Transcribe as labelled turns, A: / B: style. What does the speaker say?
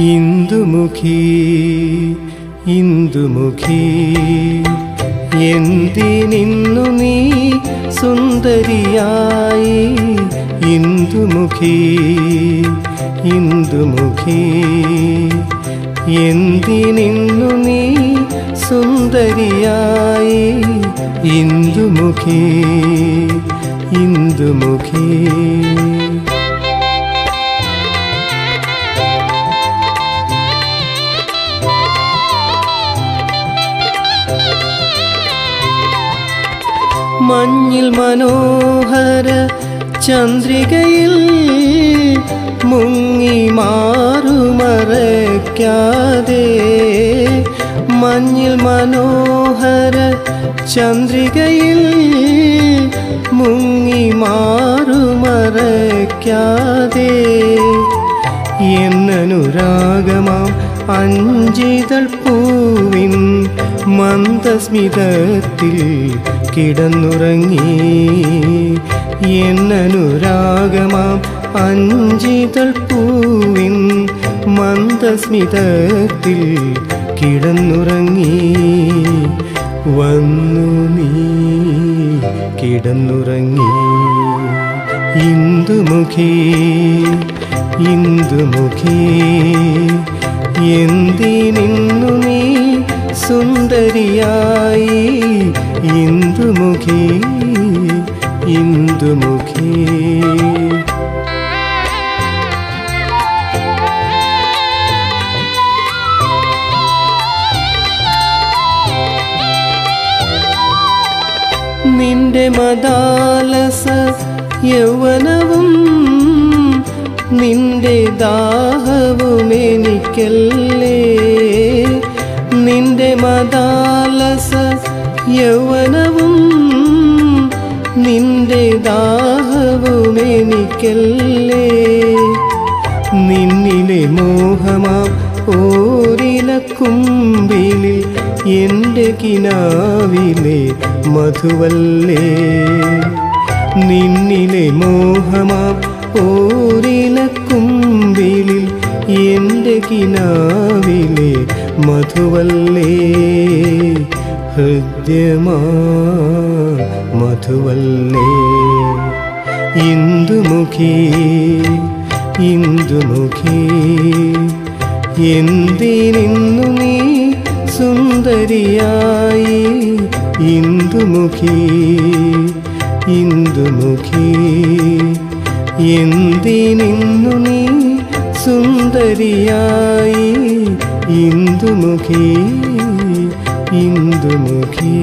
A: ഇന്ദുമുഖി ഇന്ദുമുഖി എന്തിനിന്നു നീ സുന്ദരിയായി? ഇന്ദുമുഖി ഇന്ദുമുഖി എന്തിനിന്നു നീ സുന്ദരിയായി? ഇന്ദുമുഖി ഇന്ദുമുഖി. മഞ്ഞിൽ മനോഹര ചന്ദ്രികയിൽ മുങ്ങി മാറുമറയ്ക്കാതെ മഞ്ഞിൽ മനോഹര ചന്ദ്രികയിൽ മുങ്ങി മാറുമറയ്ക്കാതെ എന്നനുരാഗമാം അഞ്ചിതൾ പൂവിൻ മന്ദസ്മിതത്തിൽ കിടന്നുറങ്ങി. എന്നനുരാഗമാം അഞ്ചിതൾ പൂവിൻ മന്ദസ്മിതത്തിൽ കിടന്നുറങ്ങി. വന്നു നീ കിടന്നുറങ്ങി. ഇന്ദുമുഖി ഇന്ദുമുഖി എന്തിനിന്നു നീ സുന്ദരിയായി. ഇന്ദുമുഖി ഇന്ദുമുഖി. നിന്റെ മദാലസ യൗവനവും നിന്റെ ദാഹവും എനിക്കല്ലേ യൗവനവും നിന്റെ ദാഹവും എനിക്കല്ലേ നിന്നിലെ മോഹമാം ഓരില കുമ്പിലിൽ എന്റെ കിനാവിലെ മധുവല്ലേ? നിന്നിലെ മോഹമാം ഓരില കുമ്പിലിൽ എന്റെ കിനാവിലെ മധുവല്ലേ? മധുവല്ലേ? ഇന്ദുമുഖി ഇന്ദുമുഖി എന്തിനിന്നു നീ സുന്ദരിയായി? ഇന്ദുമുഖി ഇന്ദുമുഖി എന്തിനിന്നു നീ സുന്ദരിയായി? ഇന്ദുമുഖി ഇന്ദുമുഖി